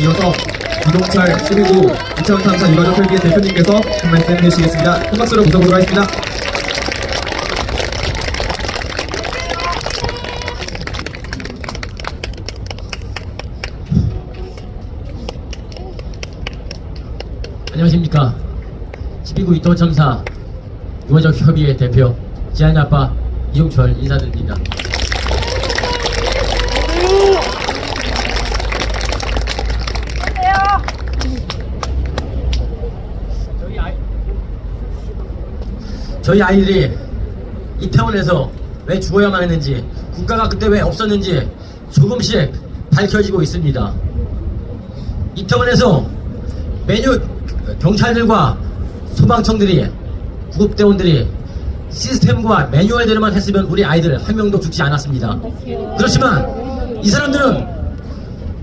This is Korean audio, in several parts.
이어서 이동철 12구 이천탐사 유가족 헬기의 대표님께서 한 말씀 해주시겠습니다. 큰 박수로 모셔보도록 하겠습니다. 안녕하십니까 12구 이토참사 유가족 협의회 대표 지한이 아빠 이용철 인사드립니다 저희 아이 저희 아이들이 이태원에서 왜 죽어야만 했는지 국가가 그때 왜 없었는지 조금씩 밝혀지고 있습니다. 이태원에서 메뉴 경찰들과 소방청들이 구급대원들이 시스템과 매뉴얼대로만 했으면 우리 아이들 한 명도 죽지 않았습니다. 그렇지만 이 사람들은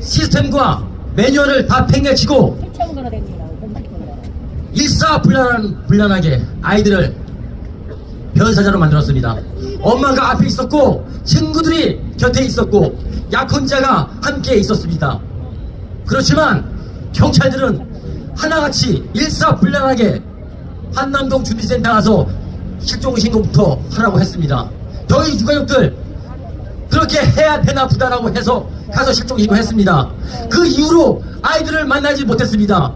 시스템과 매뉴얼을 다 팽개치고 일사불란 불란하게 아이들을 변사자로 만들었습니다. 엄마가 앞에 있었고 친구들이 곁에 있었고 약혼자가 함께 있었습니다. 그렇지만 경찰들은 하나같이 일사불란하게 한남동 주민센터 가서 실종 신고부터 하라고 했습니다. 저희 유가족들 그렇게 해야 되나 보다라고 해서 가서 실종 신고했습니다. 그 이후로 아이들을 만나지 못했습니다.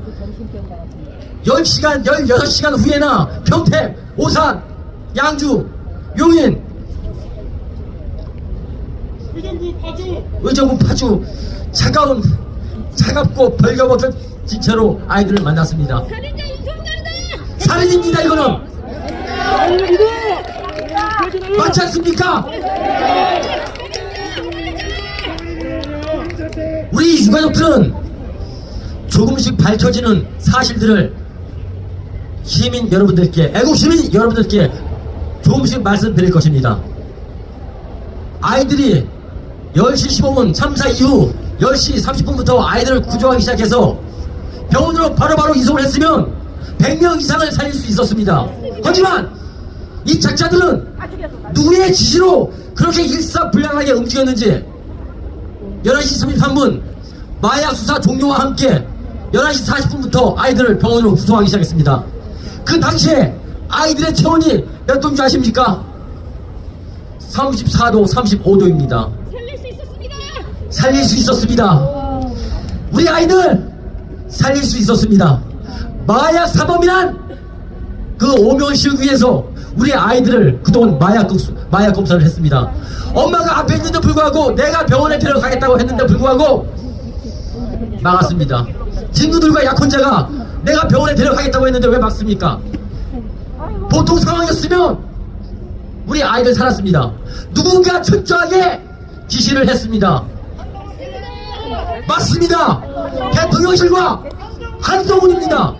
10시간, 16시간 후에나 평택, 오산, 양주, 용인, 의정부 파주 의정부 파주 차가운 차갑고 벌거벗은 채로 아이들을 만났습니다. 살인자! 살인입니다 이거는 맞지 않습니까? 우리 유가족들은 조금씩 밝혀지는 사실들을 시민 여러분들께 애국 시민 여러분들께 조금씩 말씀드릴 것입니다. 아이들이 10시 15분 참사 이후 10시 30분부터 아이들을 구조하기 시작해서 병원으로 바로 바로 이송을 했으면 100명 이상을 살릴 수 있었습니다. 하지만 이 작자들은 누구의 지시로 그렇게 일사불량하게 움직였는지 11시 33분 마약 수사 종료와 함께 11시 40분부터 아이들을 병원으로 구송하기 시작했습니다. 그 당시에 아이들의 체온이 몇 도인 줄 아십니까? 34도, 35도입니다. 살릴 수 있었습니다! 살릴 수 있었습니다. 우리 아이들 살릴 수 있었습니다. 마약 사범이란 그 오명식 위해서 우리 아이들을 그동안 마약, 검- 마약 검사를 했습니다. 엄마가 앞에 있는데 불구하고 내가 병원에 데려 가겠다고 했는데 불구하고 막았습니다. 친구들과 약혼자가 내가 병원에 데려가겠다고 했는데 왜 막습니까? 보통 상황이었으면 우리 아이들 살았습니다. 누군가 철저하게 지시를 했습니다. 맞습니다. 대통령실과 한동훈입니다.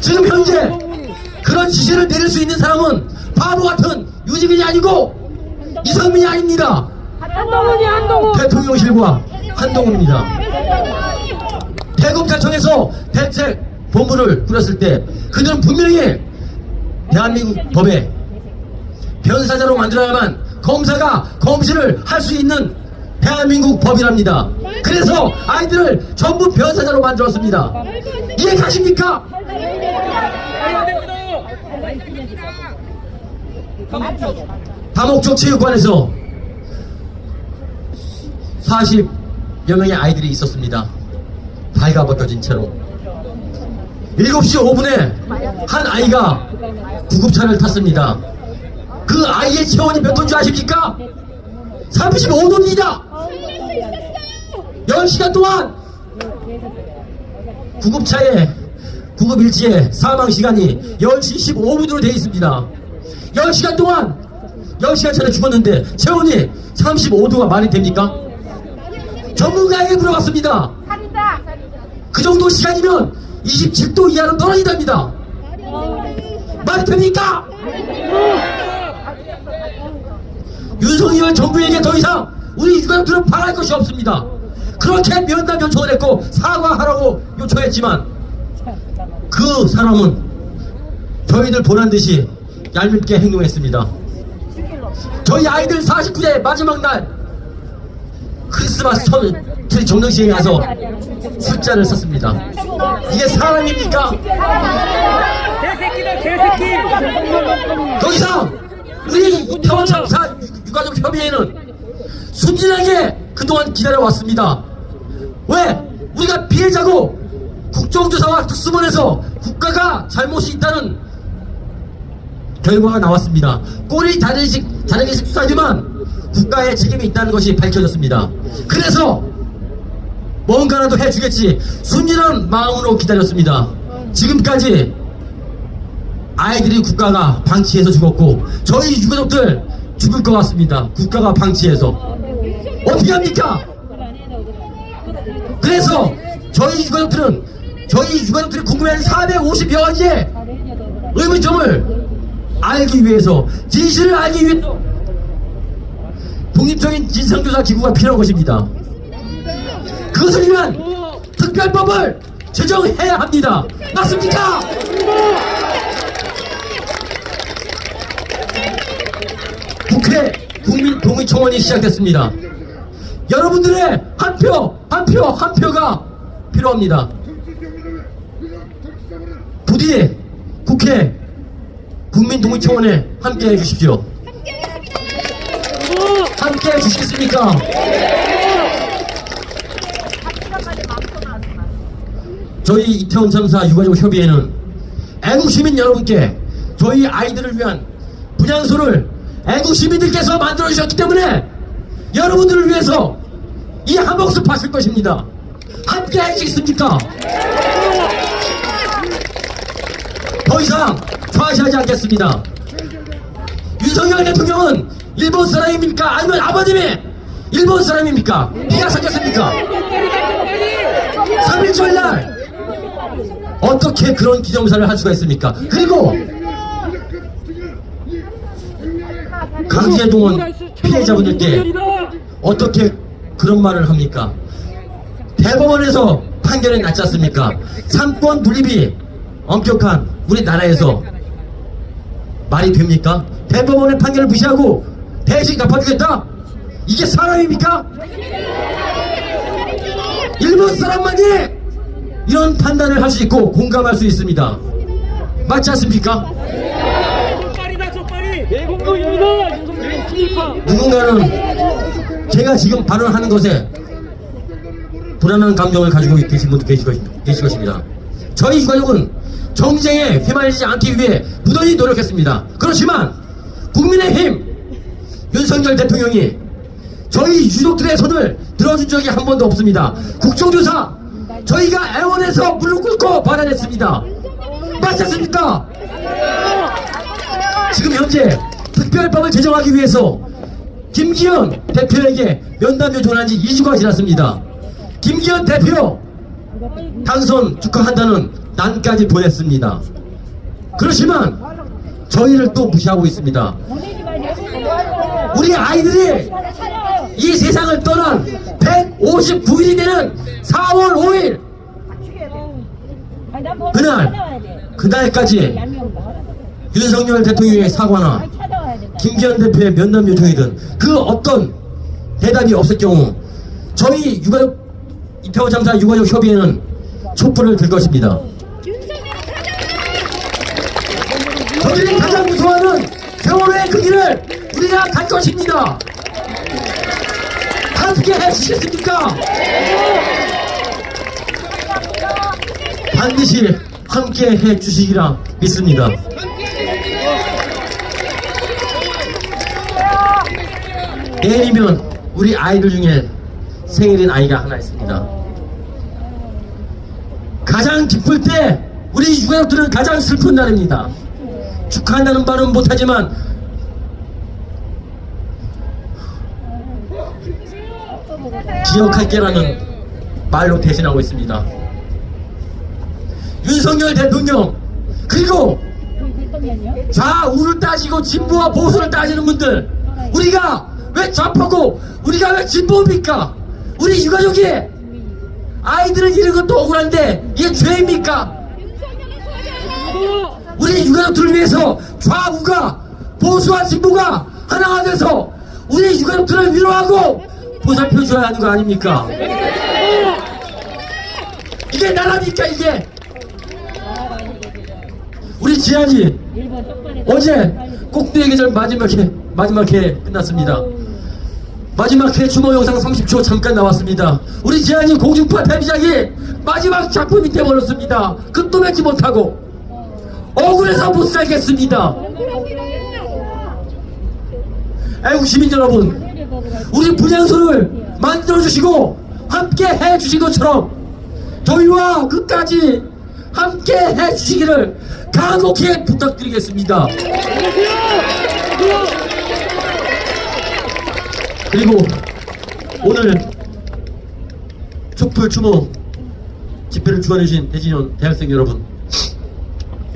지금 현재 그런 지시를 내릴 수 있는 사람은 바보 같은 유지민이 아니고 이상민이 아닙니다. 한동훈이 한동훈! 대통령실과 한동훈입니다. 대검찰청에서 대책 본부를 꾸렸을 때 그들은 분명히 대한민국 법에 변사자로 만들어야만 검사가 검시를 할 수 있는 대한민국 법이랍니다. 그래서 아이들을 전부 변사자로 만들었습니다. 이해 가십니까? 다목적 체육관에서 40여 명의 아이들이 있었습니다. 발가벗겨진 채로. 7시 5분에 한 아이가 구급차를 탔습니다. 그 아이의 체온이 몇 도인 줄 아십니까? 35도입니다! 10시간 동안 구급차에 구급 일지에 사망 시간이 10시 15분으로 되어 있습니다. 10시간 동안 10시간 전에 죽었는데 체온이 35도가 말이 됩니까? 전문가에게 물어봤습니다. 그 정도 시간이면 27도 이하로 떨어진답니다. 말이 됩니까? 윤석열 정부에게 더 이상 우리 유가족들은 바랄 것이 없습니다. 그렇게 면담 요청을 했고 사과하라고 요청했지만 그 사람은 저희들 보란 듯이 얄밉게 행동했습니다. 저희 아이들 49대 마지막 날 크리스마스 첫 경찰이 정릉시에 가서 숫자를 썼습니다. 이게 사람입니까? 개새끼다 개새끼 더 이상 우리 이태원 참사 유가족 협의회는 순진하게 그동안 기다려왔습니다. 왜? 우리가 피해자고 국정조사와 특수본에서 국가가 잘못이 있다는 결과가 나왔습니다. 꼬리 자르기식 수사지만 국가의 책임이 있다는 것이 밝혀졌습니다. 그래서 뭔가라도 해주겠지 순진한 마음으로 기다렸습니다. 지금까지 아이들이 국가가 방치해서 죽었고 저희 유가족들 죽을 것 같습니다. 국가가 방치해서 어떻게 합니까? 그래서 저희 유가족들은 저희 유가족들이 궁금해하는 450여 가지의 의문점을 알기 위해서 진실을 알기 위해서 독립적인 진상조사 기구가 필요한 것입니다. 그것을 위한 특별법을 제정해야 합니다. 맞습니까? 국회 국민 동의청원이 시작됐습니다. 여러분들의 한 표, 한 표, 한 표가 필요합니다. 부디 국회 국민동의청원에 함께 해주십시오. 함께 해주시겠습니까? 저희 이태원 참사 유가족 협의회는 애국 시민 여러분께 저희 아이들을 위한 분향소를 애국 시민들께서 만들어 주셨기 때문에 여러분들을 위해서 이한 목숨 바칠 것입니다. 함께 해주시겠습니까? 더 이상 좌시하지 않겠습니다. 윤석열 대통령은 일본 사람입니까? 아니면 아버님이 일본 사람입니까? 비가 섞였습니까? 3일절 날 어떻게 그런 기정사를 할 수가 있습니까? 그리고 강제동원 피해자분들께 어떻게 그런 말을 합니까? 대법원에서 판결이 났지 않습니까? 삼권 분립이 엄격한 우리나라에서 말이 됩니까? 대법원의 판결을 무시하고 대신 갚아주겠다? 이게 사람입니까? 일본 사람만이 이런 판단을 할 수 있고 공감할 수 있습니다. 맞지 않습니까? 누군가는 제가 지금 발언하는 것에 불안한 감정을 가지고 계신 분도 계실, 것, 계실 것입니다. 저희 유가족은 정쟁에 휘말리지 않기 위해 무던히 노력했습니다. 그렇지만 국민의힘 윤석열 대통령이 저희 유족들의 손을 들어준 적이 한 번도 없습니다. 국정조사 저희가 애원해서 무릎 꿇고 받아냈습니다. 맞지 않습니까? 지금 현재 특별법을 제정하기 위해서 김기현 대표에게 면담 요청한 지 2주가 지났습니다. 김기현 대표 당선 축하한다는 난까지 보냈습니다. 그렇지만 저희를 또 무시하고 있습니다. 우리 아이들이 이 세상을 떠난 159일이 되는 4월 5일 그날 그날까지 윤석열 대통령의 사과나 김기현 대표의 면담 요청이든 그 어떤 대답이 없을 경우 저희 유가족 이태원 참사 유가족 협의회는 촛불을 들 것입니다. 저들이 가장 무서워하는 세월호의 그 길을 우리가 갈 것입니다. 함께 해주시겠습니까? 반드시 함께 해 주시기라 믿습니다. 내일이면 우리 아이들 중에 생일인 아이가 하나 있습니다. 가장 기쁠 때 우리 유가족들은 가장 슬픈 날입니다. 축하한다는 말은 못하지만 기억할게라는 말로 대신하고 있습니다. 윤석열 대통령 그리고 좌우를 따지고 진보와 보수를 따지는 분들 우리가 왜 좌파고 우리가 왜 진보입니까? 우리 유가족이 아이들을 잃은 것도 억울한데 이게 죄입니까? 우리 유가족들을 위해서 좌우가 보수와 진보가 하나가 돼서 우리 유가족들을 위로하고 보살펴 줘야 하는 거 아닙니까? 이게 나라니까 이게. 우리 지안이 어제 꼭두의 계절 마지막 회 마지막 회 끝났습니다. 마지막 회 추모 영상 30초 잠깐 나왔습니다. 우리 지안이 공중파 데뷔작이 마지막 작품이 돼버렸습니다. 끝도 맺지 못하고 억울해서 못 살겠습니다. 애국 시민 여러분 우리 분향소를 만들어주시고 함께 해주신 것처럼 저희와 끝까지 함께 해주시기를 간곡히 부탁드리겠습니다. 그리고 오늘 촛불 추모 집회를 주관해주신 대진현 대학생 여러분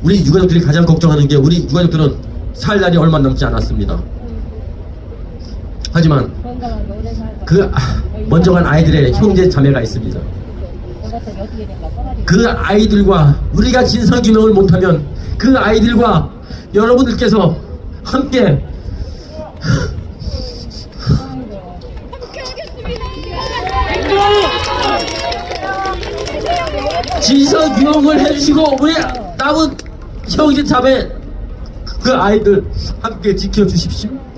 우리 유가족들이 가장 걱정하는 게 우리 유가족들은 살 날이 얼마 남지 않았습니다. 하지만 그 아, 먼저 간 아이들의 형제 자매가 있습니다. 그 아이들과 우리가 진상규명을 못하면 그 아이들과 여러분들께서 함께 진상규명을 해주시고 우리 남은 형제 자매 그 아이들 함께 지켜주십시오.